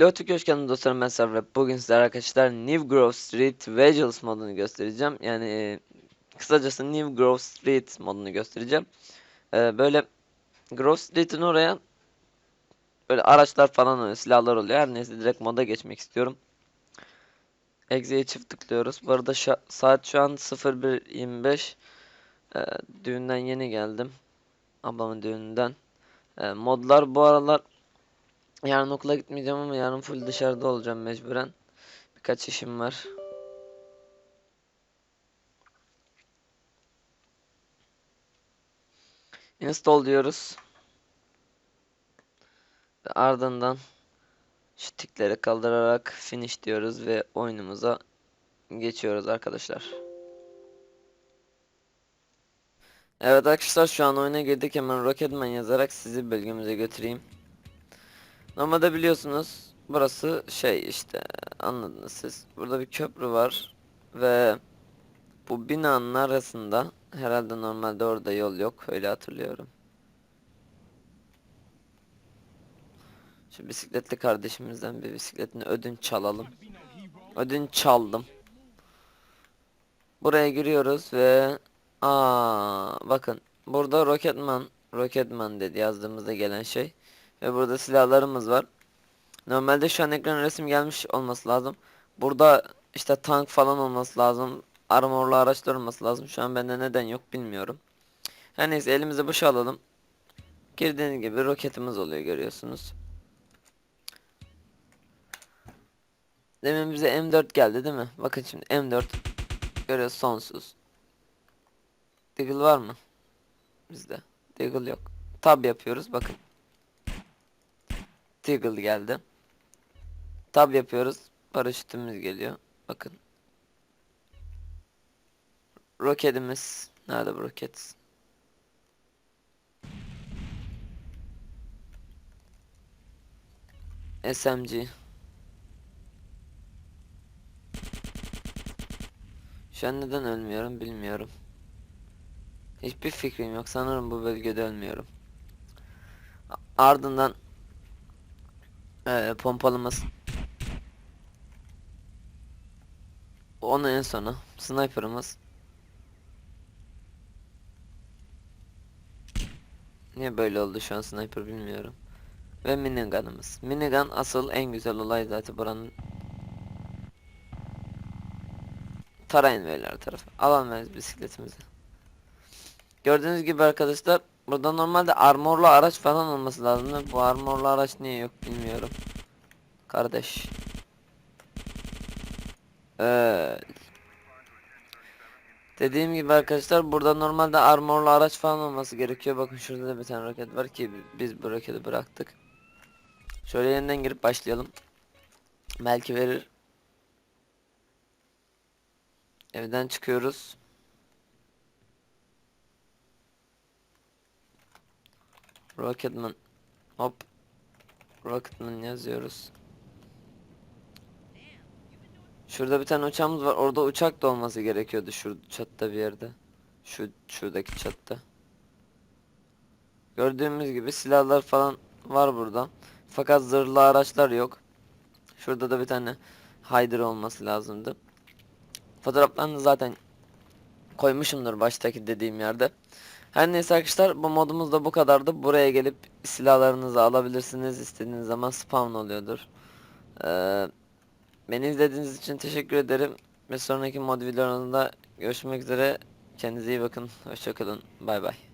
Pilot Köşkü'nün dostlarım ben Server. Bugün sizlere arkadaşlar New Grove Street Visuals modunu göstereceğim. Yani e, kısacası New Grove Street modunu göstereceğim. E, böyle Grove Street'in oraya böyle araçlar falan oluyor, silahlar oluyor. Her neyse direkt moda geçmek istiyorum. Exe'ye çift tıklıyoruz. Bu arada saat şu an 01.25. E, düğünden yeni geldim. Ablamın düğününden. E, modlar bu aralar Yarın okula gitmeyeceğim ama yarın full dışarıda olacağım mecburen. Birkaç işim var. Install diyoruz. Ve ardından şu tikleri kaldırarak finish diyoruz ve oyunumuza geçiyoruz arkadaşlar. Evet arkadaşlar şu an oyuna girdik hemen Rocketman yazarak sizi bölgemize götüreyim. Normalde biliyorsunuz burası şey işte anladınız siz. Burada bir köprü var ve bu binanın arasında herhalde normalde orada yol yok öyle hatırlıyorum. Şu bisikletli kardeşimizden bir bisikletini ödünç çalalım. Ödünç çaldım. Buraya giriyoruz ve aa bakın burada Rocketman Rocketman dedi yazdığımızda gelen şey. Ve burada silahlarımız var. Normalde şu an ekran resim gelmiş olması lazım. Burada işte tank falan olması lazım. Armorlu araçlar olması lazım. Şu an bende neden yok bilmiyorum. Her neyse elimize boşa alalım. Girdiğiniz gibi roketimiz oluyor görüyorsunuz. Demin bize M4 geldi değil mi? Bakın şimdi M4 görüyoruz sonsuz. Deagle var mı? Bizde. Deagle yok. Tab yapıyoruz bakın. Deagle geldi. Tab yapıyoruz. Paraşütümüz geliyor. Bakın. Roketimiz. Nerede bu roket? SMG. Şu an neden ölmüyorum bilmiyorum. Hiçbir fikrim yok. Sanırım bu bölgede ölmüyorum. Ardından ee, pompalımız. Onu en sona. Sniper'ımız. Niye böyle oldu şu an sniper bilmiyorum. Ve minigun'ımız. Minigun asıl en güzel olay zaten buranın. Tarayın beyler tarafı. Alamayız bisikletimizi. Gördüğünüz gibi arkadaşlar Burada normalde armorlu araç falan olması lazım. Bu armorlu araç niye yok bilmiyorum. Kardeş. Evet. Dediğim gibi arkadaşlar burada normalde armorlu araç falan olması gerekiyor. Bakın şurada da bir tane roket var ki biz bu roketi bıraktık. Şöyle yeniden girip başlayalım. Belki verir. Evden çıkıyoruz. Rocketman. Hop. Rocketman yazıyoruz. Şurada bir tane uçağımız var. Orada uçak da olması gerekiyordu şu çatta bir yerde. Şu şuradaki çatta. Gördüğümüz gibi silahlar falan var burada. Fakat zırhlı araçlar yok. Şurada da bir tane Hyder olması lazımdı. Fotoğraflarını zaten koymuşumdur baştaki dediğim yerde. Her neyse arkadaşlar bu modumuz da bu kadardı. Buraya gelip silahlarınızı alabilirsiniz. İstediğiniz zaman spawn oluyordur. Ee, beni izlediğiniz için teşekkür ederim. Ve sonraki mod videolarında görüşmek üzere. Kendinize iyi bakın. Hoşçakalın. Bay bay.